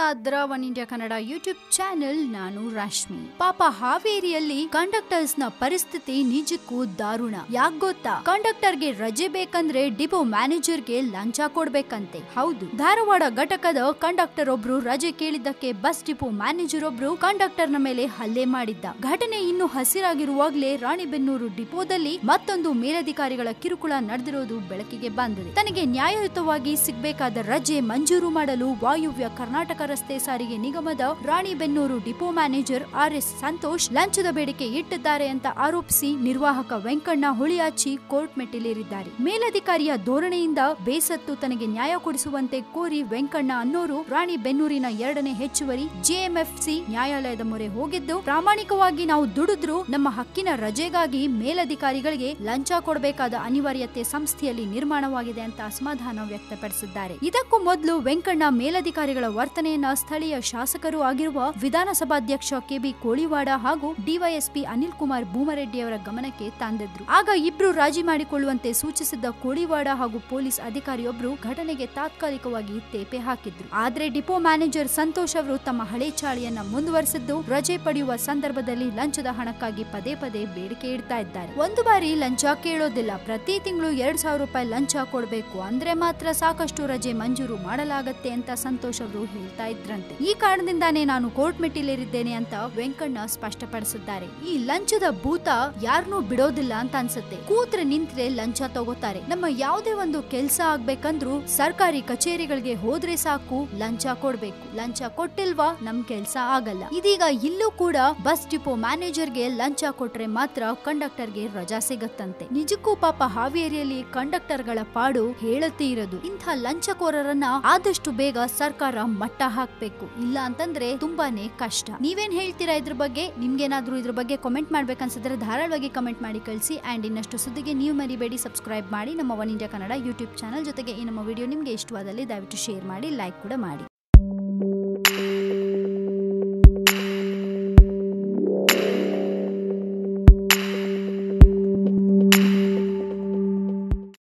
ನೋಡ್ತಾ one India Kannada YouTube channel, ನಾನು ರಶ್ಮಿ. ಪಾಪ ಹಾವೇರಿಯಲ್ಲಿ ಕಂಡಕ್ಟರ್ಸ್ನ ಪರಿಸ್ಥಿತಿ ನಿಜಕ್ಕೂ ದಾರುಣ. ಯಾಕ್ ಗೊತ್ತಾ? ಕಂಡಕ್ಟರ್ಗೆ ರಜೆ ಬೇಕಂದ್ರೆ ಡಿಪೋ ಮ್ಯಾನೇಜರ್ಗೆ ಲಂಚ ಕೊಡ್ಬೇಕಂತೆ. ಹೌದು. ಧಾರವಾಡ ಘಟಕದ ಕಂಡಕ್ಟರ್ ಒಬ್ರು ರಜೆ ಕೇಳಿದ್ದಕ್ಕೆ ಬಸ್ ಡಿಪೋ ಮ್ಯಾನೇಜರ್ ಒಬ್ರು ಕಂಡಕ್ಟರ್ನ ಮೇಲೆ ಹಲ್ಲೆ ಮಾಡಿದ್ದ. ಘಟನೆ ಇನ್ನು ಹಸಿರಾಗಿರುವಾಗಲೇ ರಾಣಿಬೆನ್ನೂರು ಡಿಪೋದಲ್ಲಿ ಮತ್ತೊಂದು ಮೇಲಧಿಕಾರಿಗಳ ಕಿರುಕುಳ ನಡೆದಿರೋದು ಬೆಳಕಿಗೆ ಬಂದಿದೆ. ತನಗೆ ನ್ಯಾಯಯುತವಾಗಿ ಸಿಗಬೇಕಾದ ರಜೆ ಮಂಜೂರು ಮಾಡಲು ವಾಯುವ್ಯ ಕರ್ನಾಟಕ ರಸ್ತೆ ಸಾರಿಗೆ ನಿಗಮದ Ranebennur depot manager R S Santosh ಲಂಚದ ಬೇಡಿಕೆ ಇಟ್ಟಿದ್ದಾರೆ ಅಂತ ಆರೋಪಿಸಿ ನಿರ್ವಾಹಕ ವೆಂಕಣ್ಣ ಹುಳಿಯಾಚಿ ಕೋರ್ಟ್ ಮೆಟ್ಟಿಲೇರಿದ್ದಾರೆ. ಮೇಲಧಿಕಾರಿಯ ಧೋರಣೆಯಿಂದ ಬೇಸತ್ತು ತನಗೆ ನ್ಯಾಯ ಕೊಡಿಸುವಂತೆ ಕೋರಿ ವೆಂಕಣ್ಣ ಅನ್ನೋರು ರಾಣಿಬೆನ್ನೂರಿನ ಎರಡನೇ ಹೆಚ್ಚುವರಿ ಜೆಎಂಎಫ್ಸಿ ನ್ಯಾಯಾಲಯದ ಮೊರೆ ಹೋಗಿದ್ದು, ಪ್ರಾಮಾಣಿಕವಾಗಿ ನಾವು ದುಡಿದ್ರು ನಮ್ಮ ಹಕ್ಕಿನ ರಜೆಗಾಗಿ ಮೇಲಧಿಕಾರಿಗಳಿಗೆ ಲಂಚ ಕೊಡಬೇಕಾದ ಅನಿವಾರ್ಯತೆ ಸಂಸ್ಥೆಯಲ್ಲಿ ನಿರ್ಮಾಣವಾಗಿದೆ ಅಂತ ಅಸಮಾಧಾನ ವ್ಯಕ್ತಪಡಿಸಿದ್ದಾರೆ. ಇದಕ್ಕೂ ಮೊದಲು ವೆಂಕಣ್ಣ ಮೇಲಧಿಕಾರಿಗಳ ವರ್ತನೆಯನ್ನ ಸ್ಥಳೀಯ ಶಾಸಕರು ಆಗಿರುವ ವಿಧಾನಸಭಾಧ್ಯಕ್ಷ ಕೆಬಿ ಕೋಳಿವಾಡ ಹಾಗೂ ಡಿವೈಎಸ್ಪಿ ಅನಿಲ್ ಕುಮಾರ್ ಭೂಮರೆಡ್ಡಿಯವರ ಗಮನಕ್ಕೆ ತಂದಿದ್ರು. ಆಗ ಇಬ್ರು ರಾಜಿ ಮಾಡಿಕೊಳ್ಳುವಂತೆ ಸೂಚಿಸಿದ್ದ ಕೋಳಿವಾಡ ಹಾಗೂ ಪೊಲೀಸ್ ಅಧಿಕಾರಿಯೊಬ್ಬರು ಘಟನೆಗೆ ತಾತ್ಕಾಲಿಕವಾಗಿ ತೇಪೆ ಹಾಕಿದ್ರು. ಆದ್ರೆ ಡಿಪೋ ಮ್ಯಾನೇಜರ್ ಸಂತೋಷ್ ಅವರು ತಮ್ಮ ಹಳೆ ಚಾಳಿಯನ್ನ ಮುಂದುವರೆಸಿದ್ದು, ರಜೆ ಪಡೆಯುವ ಸಂದರ್ಭದಲ್ಲಿ ಲಂಚದ ಹಣಕ್ಕಾಗಿ ಪದೇ ಪದೇ ಬೇಡಿಕೆ ಇಡ್ತಾ ಇದ್ದಾರೆ. ಒಂದು ಬಾರಿ ಲಂಚ ಕೇಳೋದಿಲ್ಲ. ಪ್ರತಿ ತಿಂಗಳು ಎರಡ್ ಸಾವಿರ ರೂಪಾಯಿ ಲಂಚ ಕೊಡಬೇಕು ಅಂದ್ರೆ ಮಾತ್ರ ಸಾಕಷ್ಟು ರಜೆ ಮಂಜೂರು ಮಾಡಲಾಗತ್ತೆ ಅಂತ ಸಂತೋಷ್ ಅವರು ಹೇಳ್ತಾ ಇದ್ರಂತೆ. ಈ ಕಾರಣದಿಂದಾನೇ ನಾನು ಕೋರ್ಟ್ ಮೆಟ್ಟಿಲೇರಿದ್ದೇನೆ ಅಂತ ವೆಂಕಣ್ಣ ಸ್ಪಷ್ಟಪಡಿಸುತ್ತಾರೆ. ಈ ಲಂಚದ ಭೂತ ಯಾರನ್ನೂ ಬಿಡೋದಿಲ್ಲ ಅಂತ ಅನ್ಸುತ್ತೆ. ಕೂತ್ರೆ ನಿಂತ್ರೆ ಲಂಚ ತಗೋತಾರೆ. ನಮ್ಮ ಯಾವುದೇ ಒಂದು ಕೆಲಸ ಆಗ್ಬೇಕಂದ್ರೂ ಸರ್ಕಾರಿ ಕಚೇರಿಗಳಿಗೆ ಹೋದ್ರೆ ಸಾಕು, ಲಂಚ ಕೊಡ್ಬೇಕು. ಲಂಚ ಕೊಟ್ಟಿಲ್ವಾ ನಮ್ ಕೆಲ್ಸ ಆಗಲ್ಲ. ಇದೀಗ ಇಲ್ಲೂ ಕೂಡ ಬಸ್ ಡಿಪೋ ಮ್ಯಾನೇಜರ್ಗೆ ಲಂಚ ಕೊಟ್ರೆ ಮಾತ್ರ ಕಂಡಕ್ಟರ್ಗೆ ರಜಾ ಸಿಗತ್ತಂತೆ. ನಿಜಕ್ಕೂ ಪಾಪ ಹಾವೇರಿಯಲ್ಲಿ ಕಂಡಕ್ಟರ್ಗಳ ಪಾಡು ಹೇಳತಿ ಇರೋದು ಇಂಥ ಲಂಚಕೋರರನ್ನ ಆದಷ್ಟು ಬೇಗ ಸರ್ಕಾರ ಮಟ್ಟ ಹಾಕ್ಬೇಕು. ಇಲ್ಲ ಅಂತಂದ್ರೆ ತುಂಬಾನೇ ಕಷ್ಟ. ನೀವೇನ್ ಹೇಳ್ತೀರಾ ಇದ್ರ ಬಗ್ಗೆ? ನಿಮ್ಗೇನಾದ್ರೂ ಇದ್ರ ಬಗ್ಗೆ ಕಮೆಂಟ್ ಮಾಡ್ಬೇಕನ್ಸಿದ್ರೆ ಧಾರಾಳವಾಗಿ ಕಮೆಂಟ್ ಮಾಡಿ ಕಳಿಸಿ. ಅಂಡ್ ಇನ್ನಷ್ಟು ಸುದ್ದಿಗೆ ನೀವು ಮರಿಬೇಡಿ ಸಬ್ಸ್ಕ್ರೈಬ್ ಮಾಡಿ. ನಮ್ಮ one India Kannada YouTube channel ಜೊತೆಗೆ ಈ ನಮ್ಮ ವಿಡಿಯೋ ನಿಮ್ಗೆ ಇಷ್ಟವಾದಲ್ಲಿ ದಯವಿಟ್ಟು ಶೇರ್ ಮಾಡಿ ಲೈಕ್ ಕೂಡ ಮಾಡಿ.